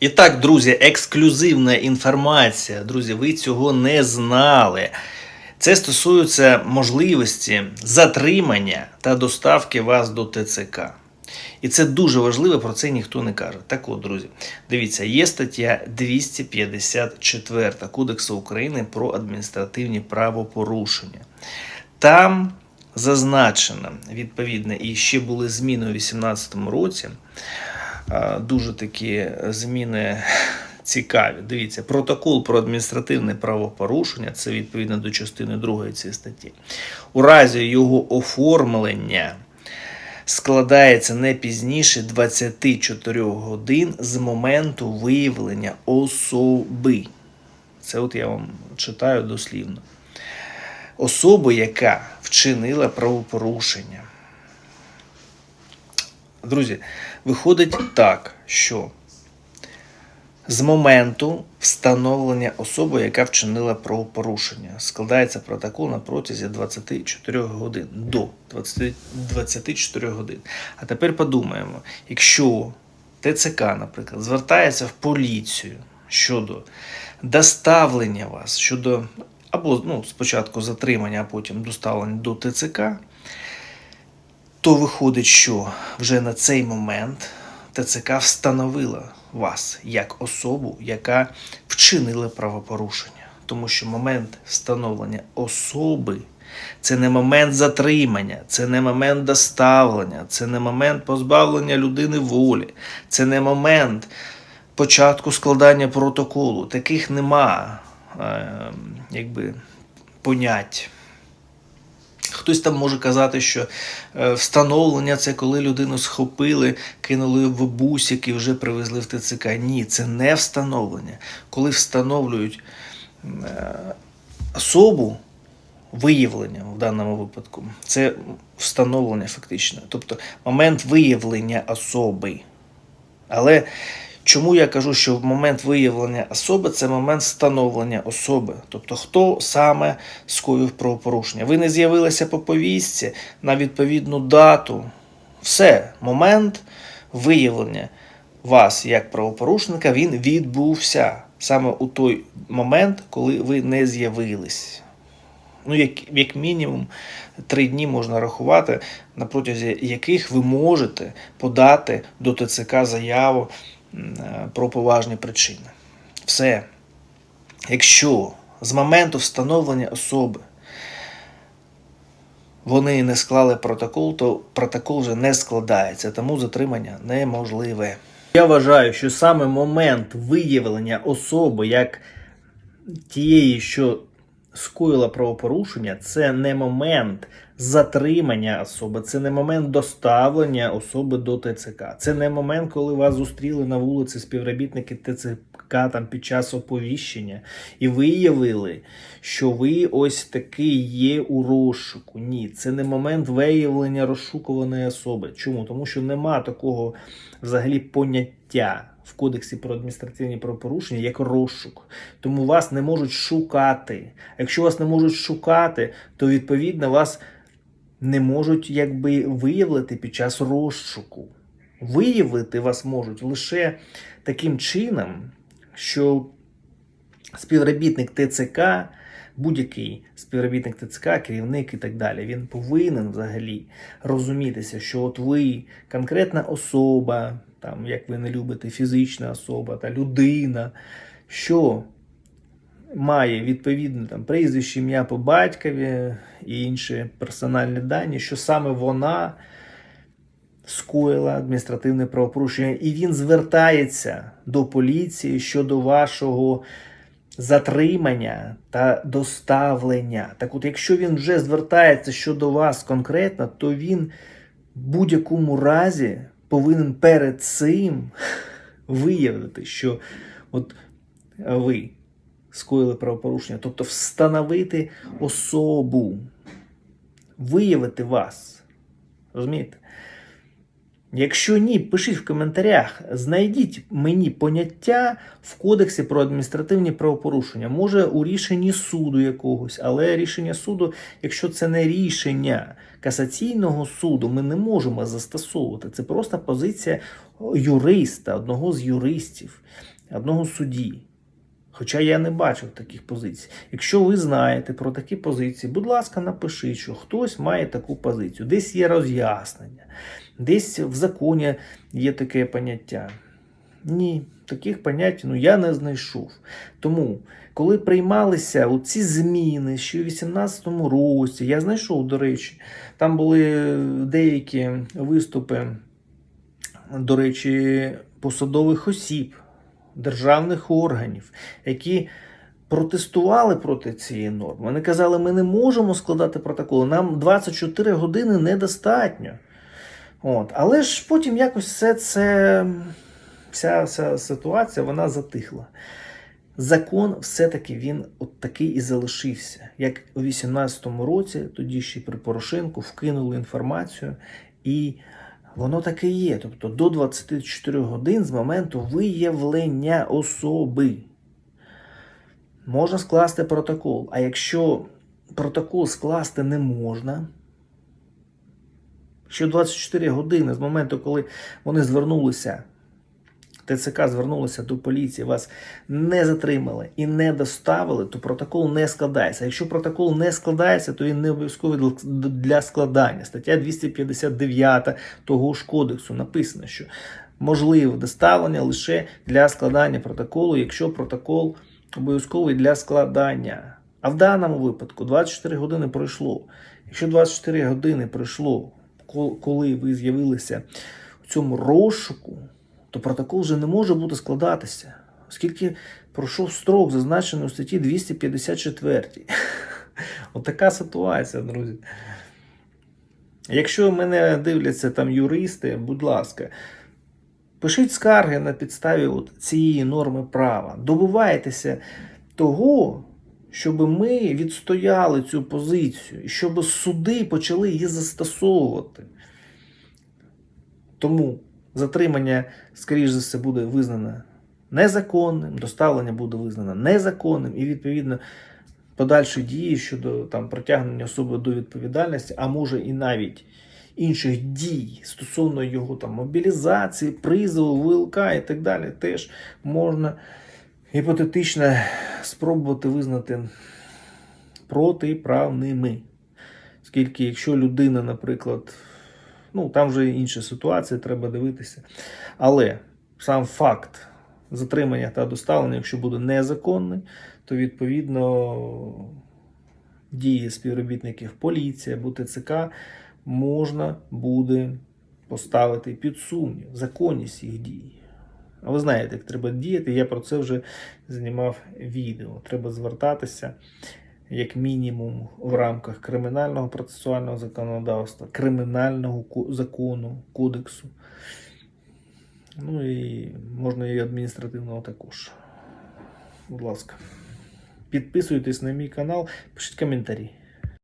І так, друзі, ексклюзивна інформація. Друзі, ви цього не знали. Це стосується можливості затримання та доставки вас до ТЦК. І це дуже важливо, про це ніхто не каже. Так от, друзі, дивіться, є стаття 254 Кодексу України про адміністративні правопорушення. Там зазначено відповідно, і ще були зміни у 2018 році. А, Дуже такі зміни цікаві. Дивіться, протокол про адміністративне правопорушення це відповідно до частини 2 цієї статті. У разі його оформлення складається не пізніше 24 годин з моменту виявлення особи. Це от я вам читаю дослівно. Особи, яка вчинила правопорушення. Друзі, виходить так, що з моменту встановлення особи, яка вчинила правопорушення, складається протокол на протязі 24 годин до 20, 24 годин. А тепер подумаємо, якщо ТЦК, наприклад, звертається в поліцію щодо доставлення вас, щодо або ну, спочатку затримання, а потім доставлення до ТЦК, то виходить, що вже на цей момент ТЦК встановила вас як особу, яка вчинила правопорушення. Тому що момент встановлення особи це не момент затримання, це не момент доставлення, це не момент позбавлення людини волі, це не момент початку складання протоколу. Таких нема е, якби, понять. Хтось там може казати, що е, встановлення це коли людину схопили, кинули в бусик і вже привезли в ТЦК. Ні, це не встановлення. Коли встановлюють е, особу, виявлення в даному випадку, це встановлення фактично. Тобто момент виявлення особи. Але чому я кажу, що в момент виявлення особи це момент встановлення особи. Тобто, хто саме скоїв правопорушення. Ви не з'явилися по повістці на відповідну дату. Все, момент виявлення вас як правопорушника він відбувся саме у той момент, коли ви не з'явились. Ну, як, як мінімум, три дні можна рахувати, на протязі яких ви можете подати до ТЦК заяву про поважні причини. Все. Якщо з моменту встановлення особи вони не склали протокол, то протокол вже не складається, тому затримання неможливе. Я вважаю, що саме момент виявлення особи як тієї, що скоїла правопорушення, це не момент затримання особи, це не момент доставлення особи до ТЦК. Це не момент, коли вас зустріли на вулиці співробітники ТЦК там під час оповіщення і виявили, що ви ось такий є у розшуку. Ні, це не момент виявлення розшукуваної особи. Чому? Тому що нема такого взагалі поняття в Кодексі про адміністративні правопорушення як розшук. Тому вас не можуть шукати. Якщо вас не можуть шукати, то відповідно вас не можуть якби виявити під час розшуку. Виявити вас можуть лише таким чином, що співробітник ТЦК, будь-який співробітник ТЦК, керівник і так далі, він повинен взагалі розумітися, що от ви конкретна особа, там, як ви не любите, фізична особа та людина, що має відповідне там прізвище, ім'я по батькові і інші персональні дані, що саме вона скоїла адміністративне правопорушення, і він звертається до поліції щодо вашого затримання та доставлення. Так от, якщо він вже звертається щодо вас конкретно, то він в будь-якому разі повинен перед цим виявити, що от ви скоїли правопорушення, тобто встановити особу, виявити вас. Розумієте? Якщо ні, пишіть в коментарях, знайдіть мені поняття в Кодексі про адміністративні правопорушення. Може у рішенні суду якогось, але рішення суду, якщо це не рішення касаційного суду, ми не можемо застосовувати. Це просто позиція юриста, одного з юристів, одного судді. Хоча я не бачив таких позицій. Якщо ви знаєте про такі позиції, будь ласка, напишіть, що хтось має таку позицію. Десь є роз'яснення, десь в законі є таке поняття. Ні, таких понять ну, я не знайшов. Тому, коли приймалися ці зміни ще у 2018 році, я знайшов, до речі, там були деякі виступи, до речі, посадових осіб, державних органів, які протестували проти цієї норми. Вони казали, ми не можемо складати протоколи, нам 24 години недостатньо. От. Але ж потім якось все це, вся, вся ситуація вона затихла. Закон все-таки він от такий і залишився. Як у 18-му році, тоді ще при Порошенку вкинули інформацію, і воно таке є. Тобто до 24 годин з моменту виявлення особи можна скласти протокол. А якщо протокол скласти не можна, що 24 години з моменту, коли вони звернулися, ТЦК звернулися до поліції, вас не затримали і не доставили, то протокол не складається. Якщо протокол не складається, то він не обов'язковий для складання. Стаття 259 того ж кодексу написано, що можливе доставлення лише для складання протоколу, якщо протокол обов'язковий для складання. А в даному випадку 24 години пройшло. Якщо 24 години пройшло, коли ви з'явилися у цьому розшуку, то протокол вже не може бути складатися, оскільки пройшов строк, зазначений у статті 254. Отака ситуація, друзі. Якщо мене дивляться там юристи, будь ласка, пишіть скарги на підставі от цієї норми права. Добувайтеся того, щоб ми відстояли цю позицію, і щоб суди почали її застосовувати. Тому затримання, скоріш за все, буде визнано незаконним, доставлення буде визнано незаконним, і відповідно подальші дії щодо там притягнення особи до відповідальності, а може і навіть інших дій стосовно його там мобілізації, призову, ВЛК і так далі, теж можна гіпотетично спробувати визнати протиправними. Оскільки, якщо людина, наприклад, ну там вже інша ситуація, треба дивитися. Але сам факт затримання та доставлення, якщо буде незаконний, то відповідно дії співробітників поліції або ТЦК можна буде поставити під сумнів законність їх дій. А ви знаєте, як треба діяти. Я про це вже знімав відео. Треба звертатися як мінімум в рамках кримінального процесуального законодавства, кримінального закону, кодексу. Ну і можна і адміністративного також. Будь ласка. Підписуйтесь на мій канал, пишіть коментарі.